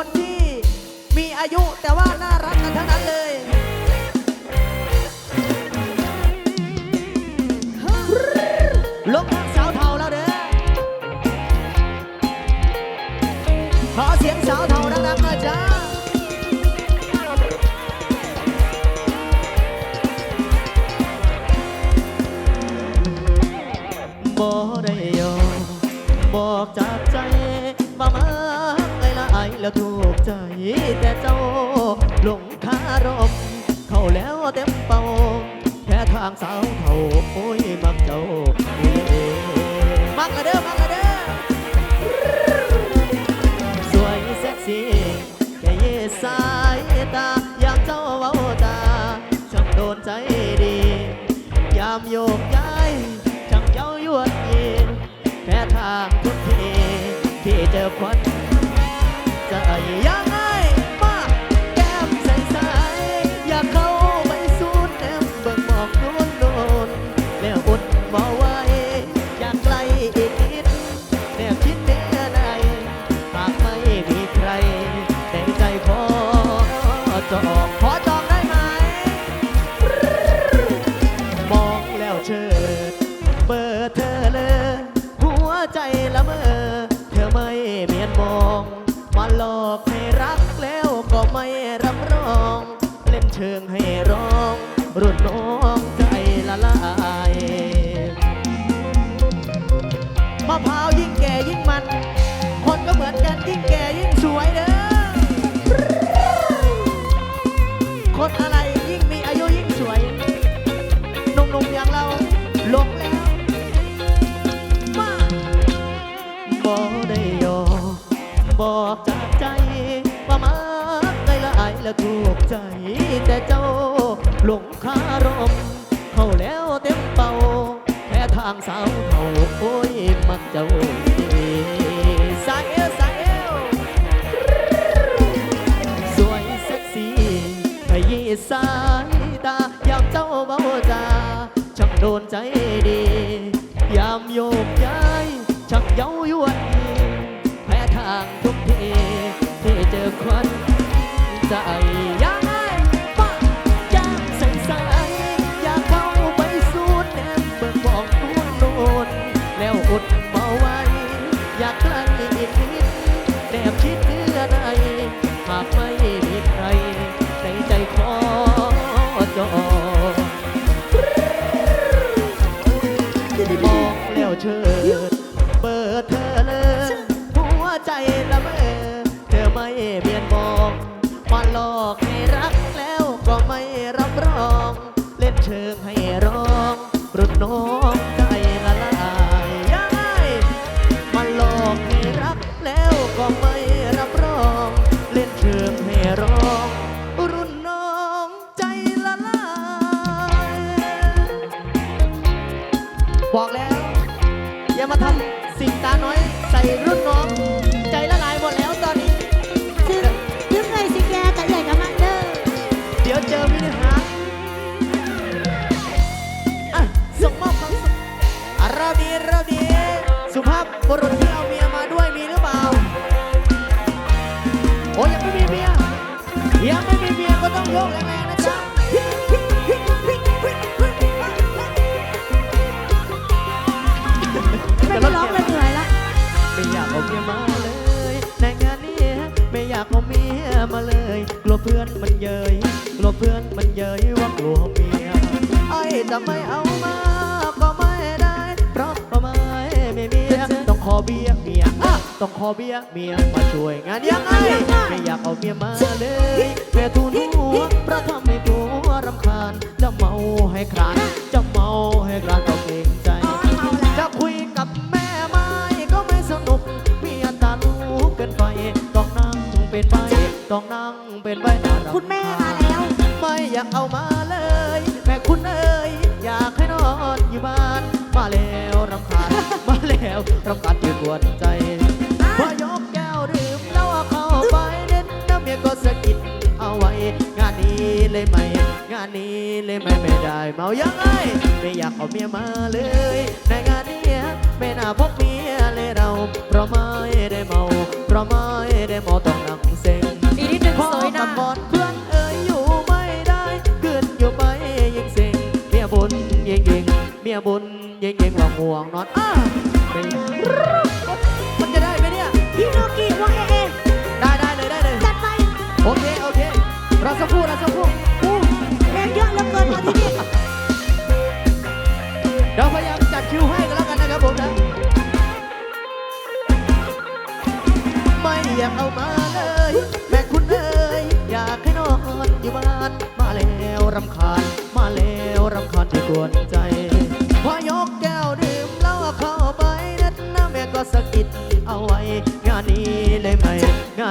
คนที่มีอายุแต่ว่าน่ารักกันทั้งนั้นเลย ใจแต่เจ้าหลงคารม เข้าแล้วเต็มเป่าแค่ทางสาวเท่าโอ้ยมักเจ้านี่เองมักกระเด้อมักกระเด้อสวยเซ็กซี่แค่เยสายตาอยากเจ้าเว้าตาช่างโดนใจดี ยามโยกย้ายช่างเย้ายวนย็นแค่ทางทุกทีที่เจอควัน ใจ หลอกให้รักแล้วก็ไม่รับรอง เล่นเชิงให้ร้องรุ่นน้อง แต่เจ้าหลงคารม เข้าแล้วเต็มเป่าแค่ทางสาวเท่าโอ้ยมักเจ้าดีสายเอวสายเอวสวยเซ็กซี่ขยี้สายตา ยามเจ้าเบาจาช่างโดนใจดี ยามโยกย้ายช่างเย้ายวนแพ้ทางทุกทีที่เจอควันใจ ดเมาไว้ อยากใกล้อีกนิดแนบชิดเนื้อในหากไม่มีใครในใจขอจองมองแล้วเชิดเปิดเธอเลยหัวใจละเมอเธอไม่เมีย จะไม่เอามาก็ไม่ได้ เพราะก็ไม่ไม่เมียต้องขอเบี้ยเมียอะต้องขอเบี้ยเมียมาช่วยงานยังไงไม่อยากเอาเมียมาเลยแม่ทูนหัวเพราะทำให้ผัวรำคาญจะเมาให้คลานจะเมาให้คลานก็เกรงใจอ๋อเมาแล้วจะคุยกับแม่ไม่ก็ไม่สนุกเมียตาลูกเกินไปต้องนั่งเป็นใบต้องนั่งเป็นใบน่ารำคุณแม่มาแล้ว ไม่อยากเอามา วต้องการที่ปวดใจพอยกแก้วดื่มแล้วเข้าไปเน้นน้ำเมียก็สะกิดเอาไว้ งานนี้เลยไหม งานนี้เลยไหมไม่ได้เมายังไงไม่อยากเอาเมียมาเลย ในงานนี้ไม่น่าพบเมียเลยเรา เพราะไม่ได้เมา เพราะไม่ได้เมาต้องนั่งเซ็งพอีกนิดสวยนเพื่อนเอ๋ยอยู่ไม่ได้เกิดอยู่ไปยิ่งเซ็งเมียบุญยิ่งยิ่งเมียบุญยิ่งยิ่งหวังห่วงนอนอ้า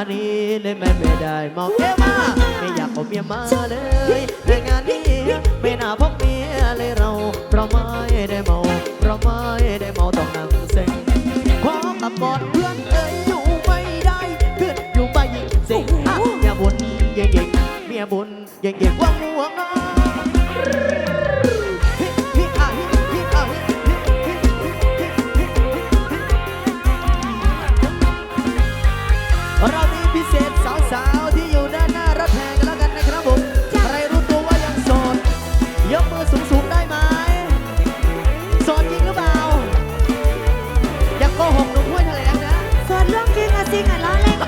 นนี้เลยแม่ไม่ได้เมาเอ้มาไม่อยากเอาเมียมาเลยแต่งานนี้ไม่น่าพบเมียเลยเรา เพราะไม่ได้เมา เพราะไม่ได้เมาต้องนั่งเซ็งความตับกอด เรามีพิเศษสาวๆที่อยู่ด้านหน้ารถแห่กันแล้วกันนะครับผมใครรู้ตัวว่ายังโสด ยกมือสูงๆได้ไหมโสดจริงหรือเปล่า อย่าโกหกหนุ่มห้วยแถลงนะส่วนเรื่องจริงอะจริงอะล้อเล่น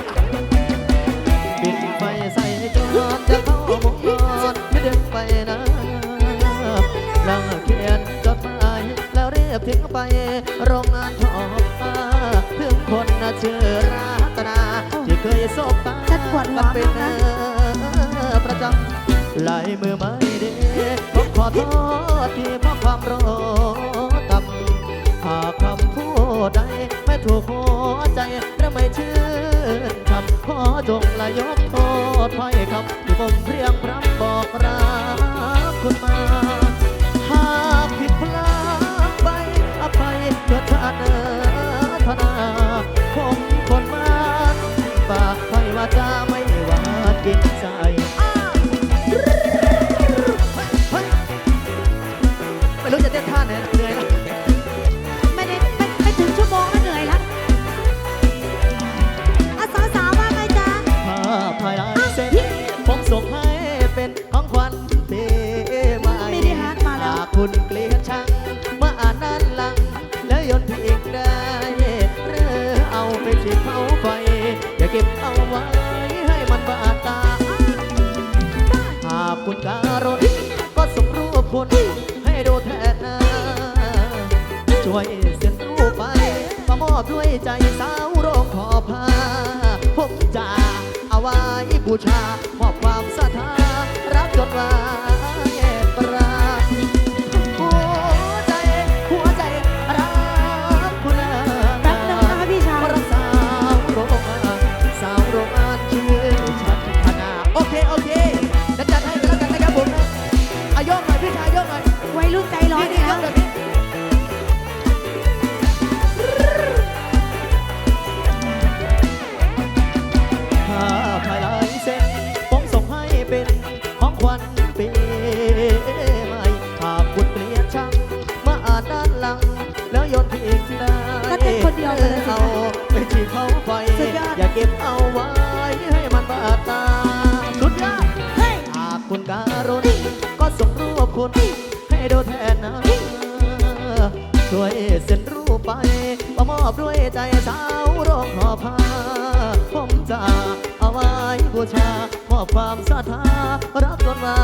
ปิดไฟใส่จอดจะเข้ามุงนอนไม่ดึงไปนะนั่งเขียนจดหมายแล้วเรียบทิ้งไป โรงงานทอผ้าถึงคนน่ะชื่อ บตาฉันปวดหัวกันเป็นะประจำลายมือไม่ดีผมขอโทษที่เพราะความรอต่ำหากคำพูดใดไม่ถูกหัวใจและไม่ชื่นชมขอจงละยกโทษถ้อยคำที่ผมเพรียงพรำบอกรัก ใจสาวโรงขอพาผมจะเอาไว้บูชามอบความศรัทธารักจดว่า แล้วโยนทิ้งได้ก็เต้นคนเดียวเลยสิ เอาไปฉีดเขาไฟสุดยอด อย่าเก็บเอาไว้ให้มันบาดตาสุดยอด เฮ้ย หากคุณการุณก็ส่งรูปคุณให้ดูแทนนะช่วยเซ็นรูปไปประมอบด้วยใจสาวโรงหอผ้าผมจะเอาไว้บูชามอบความศรัทธารักจนวา